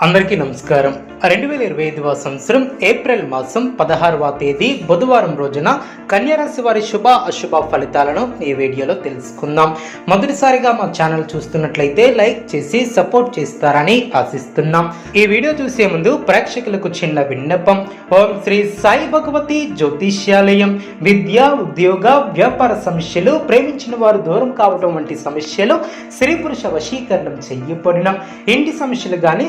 అందరికీ నమస్కారం. రెండు వేల ఇరవై ఐదవ సంవత్సరం ఏప్రిల్ మాసం పదహారవ తేదీ బుధవారం రోజున కన్యారాశి వారి శుభ అశుభ ఫలితాలను ఈ వీడియోలో తెలుసుకుందాం. మొదటిసారిగా మా ఛానల్ చూస్తున్నట్లయితే లైక్ చేసి సపోర్ట్ చేస్తారని ఆశిస్తున్నాం. ఈ వీడియో చూసే ముందు ప్రేక్షకులకు చిన్న విన్నపం. ఓం శ్రీ సాయి భగవతి జ్యోతిష్యాలయం. విద్య ఉద్యోగ వ్యాపార సమస్యలు ప్రేమించిన వారు దూరం కావటం వంటి సమస్యలు స్త్రీ పురుష వశీకరణం చెయ్యబడిన ఇంటి సమస్యలు కానీ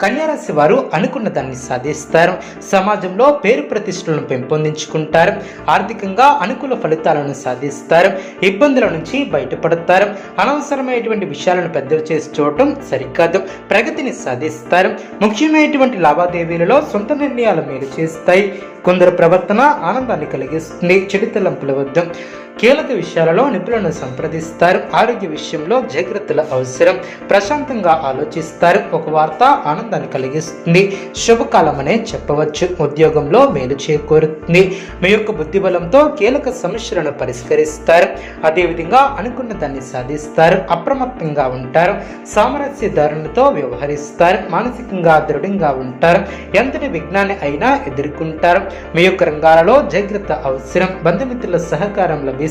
కన్యారాశి వారు అనుకున్న దాన్ని సాధిస్తారు. సమాజంలో పేరు ప్రతిష్టలను పెంపొందించుకుంటారు. ఆర్థికంగా అనుకూల ఫలితాలను సాధిస్తారు. ఇబ్బందుల నుంచి బయటపడతారు. అనవసరమైనటువంటి విషయాలను పెద్దలు చేసి చూడటం సరికాదు. ప్రగతిని సాధిస్తారు. ముఖ్యమైనటువంటి లావాదేవీలలో సొంత నిర్ణయాలు మేలు చేస్తాయి. కొందరు ప్రవర్తన ఆనందాన్ని కలిగిస్తుంది. చెడు తలంపుల వద్ద కీలక విషయాలలో నిపుణులను సంప్రదిస్తారు. ఆరోగ్య విషయంలో జాగ్రత్తలు అవసరం. ప్రశాంతంగా ఆలోచిస్తారు. ఒక వార్త ఆనందాన్ని కలిగిస్తుంది. శుభకాలమనే చెప్పవచ్చు. ఉద్యోగంలో మేలు చేకూరుతుంది. మీ యొక్క బుద్ధిబలంతో కీలక సమస్యలను పరిష్కరిస్తారు. అదేవిధంగా అనుకున్న దాన్ని సాధిస్తారు. అప్రమత్తంగా ఉంటారు. సామరస్య వ్యవహరిస్తారు. మానసికంగా దృఢంగా ఉంటారు. ఎంతటి విఘ్నాన్ని అయినా ఎదుర్కొంటారు. మీ యొక్క రంగాలలో జాగ్రత్త అవసరం. బంధుమిత్రుల సహకారం లభిస్తుంది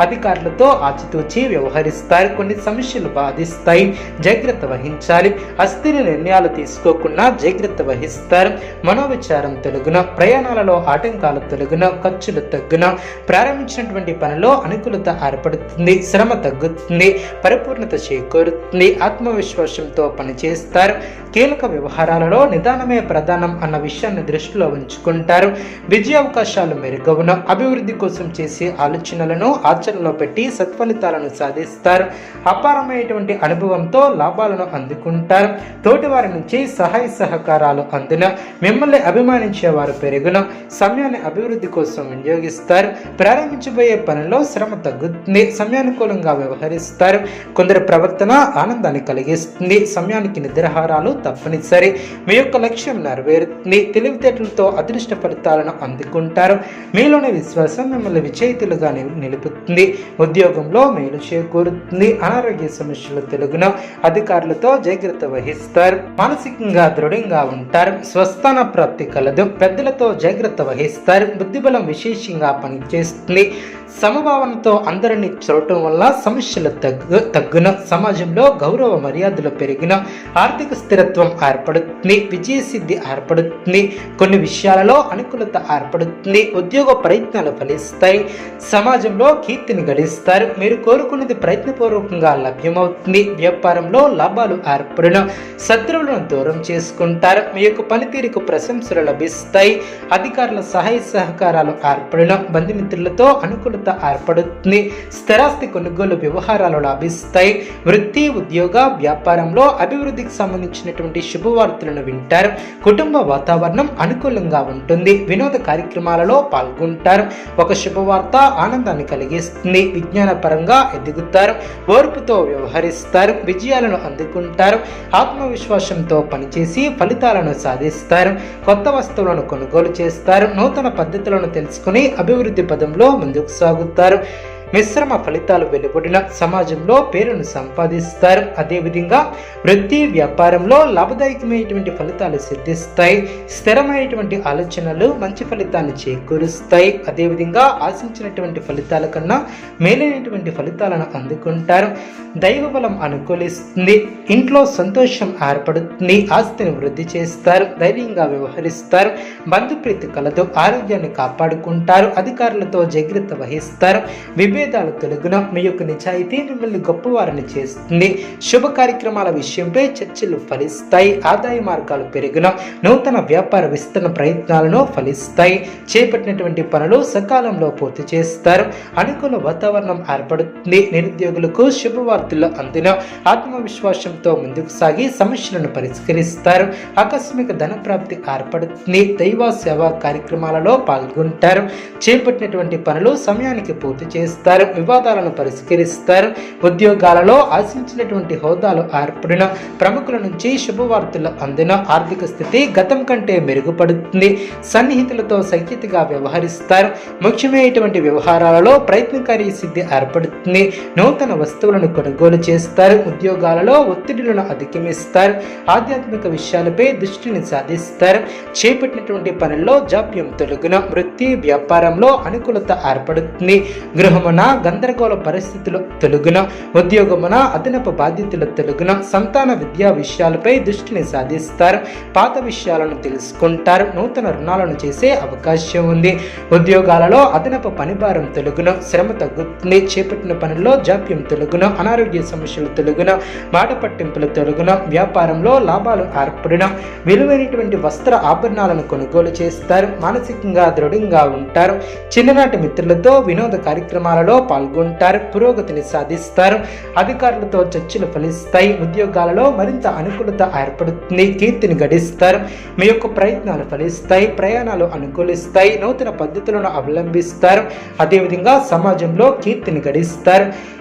అధికారులతో ఆచితూచి వ్యవహరిస్తారు. కొన్ని సమస్యలు బాధిస్తాయి. జాగ్రత్త వహించాలి. అస్థిర నిర్ణయాలు తీసుకోకుండా జాగ్రత్త వహిస్తారు. మనోవిచారం తొలగున ప్రయాణాలలో ఆటంకాలు తొలగున ఖర్చులు తగ్గున ప్రారంభించినటువంటి పనిలో అనుకూలత ఏర్పడుతుంది. శ్రమ తగ్గుతుంది. పరిపూర్ణత చేకూరుతుంది. ఆత్మవిశ్వాసంతో పనిచేస్తారు. కీలక వ్యవహారాలలో నిదానమే ప్రధానం అన్న విషయాన్ని దృష్టిలో ఉంచుకుంటారు. విజయ అవకాశాలు మెరుగవున. అభివృద్ధి కోసం చేసే ఆలోచన సూచనలను ఆచరణలో పెట్టి సత్ఫలితాలను సాధిస్తారు. అపారమైనటువంటి అనుభవంతో లాభాలను అందుకుంటారు. తోటివారి నుంచి సహాయ సహకారాలు అందున మిమ్మల్ని అభిమానించే వారు పెరుగున సమయాన్ని అభివృద్ధి కోసం వినియోగిస్తారు. ప్రారంభించబోయే పనిలో శ్రమ తగ్గుతుంది. సమయానుకూలంగా వ్యవహరిస్తారు. కొందరి ప్రవర్తన ఆనందాన్ని కలిగిస్తుంది. సమయానికి నిద్రాహారాలు తప్పనిసరి. మీ యొక్క లక్ష్యం నెరవేరుతుంది. తెలివితేటలతో అదృష్ట ఫలితాలను అందుకుంటారు. మీలోని విశ్వాసం మిమ్మల్ని విజయితులుగా నిలుపుతుంది ఉద్యోగంలో మేలు చేకూరుతుంది. అనారోగ్య సమస్యలు తెలుగున అధికారులతో జాగ్రత్త వహిస్తారు. మానసికంగా దృఢంగా ఉంటారు. స్వస్థాన ప్రాప్తి కలదు. పెద్దలతో జాగ్రత్త వహిస్తారు. బుద్ధిబలం విశేషంగా పనిచేస్తుంది. సమభావనతో అందరినీ చూడటం వల్ల సమస్యలు తగ్గు తగ్గున. సమాజంలో గౌరవ మర్యాదలు పెరిగిన ఆర్థిక స్థిరత్వం ఏర్పడుతుంది. విజయసిద్ధి ఏర్పడుతుంది. కొన్ని విషయాలలో అనుకూలత ఏర్పడుతుంది. ఉద్యోగ ప్రయత్నాలు ఫలిస్తాయి. సమాజంలో కీర్తిని గడిస్తారు. మీరు కోరుకున్నది ప్రయత్నపూర్వకంగా లభ్యమవుతుంది. వ్యాపారంలో లాభాలు ఏర్పడిన. శత్రువులను దూరం చేసుకుంటారు. మీ యొక్క పనితీరుకు ప్రశంసలు లభిస్తాయి. అధికారుల సహాయ సహకారాలు ఏర్పడిన. బంధుమిత్రులతో అనుకూలత ఏర్పడుతుంది. స్థిరాస్తి కొనుగోలు వ్యవహారాలు లభిస్తాయి. వృత్తి ఉద్యోగ వ్యాపారంలో అభివృద్ధికి సంబంధించినటువంటి శుభవార్తలను వింటారు. కుటుంబ వాతావరణం అనుకూలంగా ఉంటుంది. వినోద కార్యక్రమాలలో పాల్గొంటారు. ఒక శుభవార్త ఆనందాన్ని కలిగిస్తుంది. విజ్ఞానపరంగా ఎదుగుతారు. ఓర్పుతో వ్యవహరిస్తారు. విజయాలను అందుకుంటారు. ఆత్మవిశ్వాసంతో పనిచేసి ఫలితాలను సాధిస్తారు. కొత్త వస్తువులను కొనుగోలు చేస్తారు. నూతన పద్ధతులను తెలుసుకుని అభివృద్ధి పదంలో ముందుకు సాగుతారు. మిశ్రమ ఫలితాలు వెలువడిన సమాజంలో పేరును సంపాదిస్తారు. అదేవిధంగా వృత్తి వ్యాపారంలో లాభదాయకమైనటువంటి ఫలితాలు సిద్ధిస్తాయి. స్థిరమైనటువంటి ఆలోచనలు మంచి ఫలితాన్ని చేకూరుస్తాయి. అదేవిధంగా ఆశించినటువంటి ఫలితాల కన్నా మేలైనటువంటి ఫలితాలను అందుకుంటారు. దైవ బలం అనుకూలిస్తుంది. ఇంట్లో సంతోషం ఏర్పడుతుంది. ఆస్తిని వృద్ధి చేస్తారు. ధైర్యంగా వ్యవహరిస్తారు. బంధుప్రీతి కలతో ఆరోగ్యాన్ని కాపాడుకుంటారు. అధికారులతో జాగ్రత్త వహిస్తారు. విభేదాలు తొలగున మీ యొక్క నిజాయితీ మిమ్మల్ని గొప్పవారిని చేస్తుంది. శుభ కార్యక్రమాల విషయంపై చర్చలు ఫలిస్తాయి. ఆదాయ మార్గాలు పెరుగున నూతన వ్యాపార విస్తరణ ప్రయత్నాలను ఫలిస్తాయి. చేపట్టినటువంటి పనులు సకాలంలో పూర్తి చేస్తారు. అనుకూల వాతావరణం ఏర్పడుతుంది. నిరుద్యోగులకు శుభవార్తలు అందిన ఆత్మవిశ్వాసంతో ముందుకు సాగి సమస్యలను పరిష్కరిస్తారు. ఆకస్మిక ధన ప్రాప్తి ఏర్పడుతుంది. దైవ సేవా కార్యక్రమాలలో పాల్గొంటారు. చేపట్టినటువంటి పనులు సమయానికి పూర్తి చేస్తారు. చేస్తారు వివాదాలను పరిష్కరిస్తారు. ఉద్యోగాలలో ఆశించినటువంటి హోదాలు ఏర్పడిన ప్రముఖుల నుంచి శుభవార్తలు అందిన ఆర్థిక స్థితి గతం కంటే మెరుగుపడుతుంది. సన్నిహితులతో సఖ్యతగా వ్యవహరిస్తారు. ముఖ్యమైనటువంటి వ్యవహారాలలో ప్రయత్నకారి సిద్ధి ఏర్పడుతుంది. నూతన వస్తువులను కొనుగోలు చేస్తారు. ఉద్యోగాలలో ఒత్తిడులను అధిగమిస్తారు. ఆధ్యాత్మిక విషయాలపై దృష్టిని సాధిస్తారు. చేపట్టినటువంటి పనుల్లో జాప్యం తొలగిన వృత్తి వ్యాపారంలో అనుకూలత ఏర్పడుతుంది. గృహమున గందరగోళ పరిస్థితులు తెలుగున ఉద్యోగమున అదనపు బాధ్యతలు తెలుగున సంతాన విద్యా విషయాలపై దృష్టిని సాధిస్తారు. పాత విషయాలను తెలుసుకుంటారు. నూతన రుణాలను చేసే అవకాశం ఉంది. ఉద్యోగాలలో అదనపు పనిభారం తెలుగును శ్రమ తగ్గుతుంది. చేపట్టిన పనుల్లో జాప్యం తెలుగును అనారోగ్య సమస్యలు తెలుగున మాట పట్టింపులు తెలుగున వ్యాపారంలో లాభాలు ఏర్పడిన. విలువైనటువంటి వస్త్ర ఆభరణాలను కొనుగోలు చేస్తారు. మానసికంగా దృఢంగా ఉంటారు. చిన్ననాటి మిత్రులతో వినోద కార్యక్రమాలలో పాల్గొంటారు పురోగతిని సాధిస్తారు అధికారులతో చర్చలు ఫలిస్తాయి ఉద్యోగాలలో మరింత అనుకూలత ఏర్పడుతుంది కీర్తిని గడిస్తారు మీ యొక్క ప్రయత్నాలు ఫలిస్తాయి ప్రయాణాలు అనుకూలిస్తాయి నూతన పద్ధతులను అవలంబిస్తారు అదేవిధంగా సమాజంలో కీర్తిని గడిస్తారు.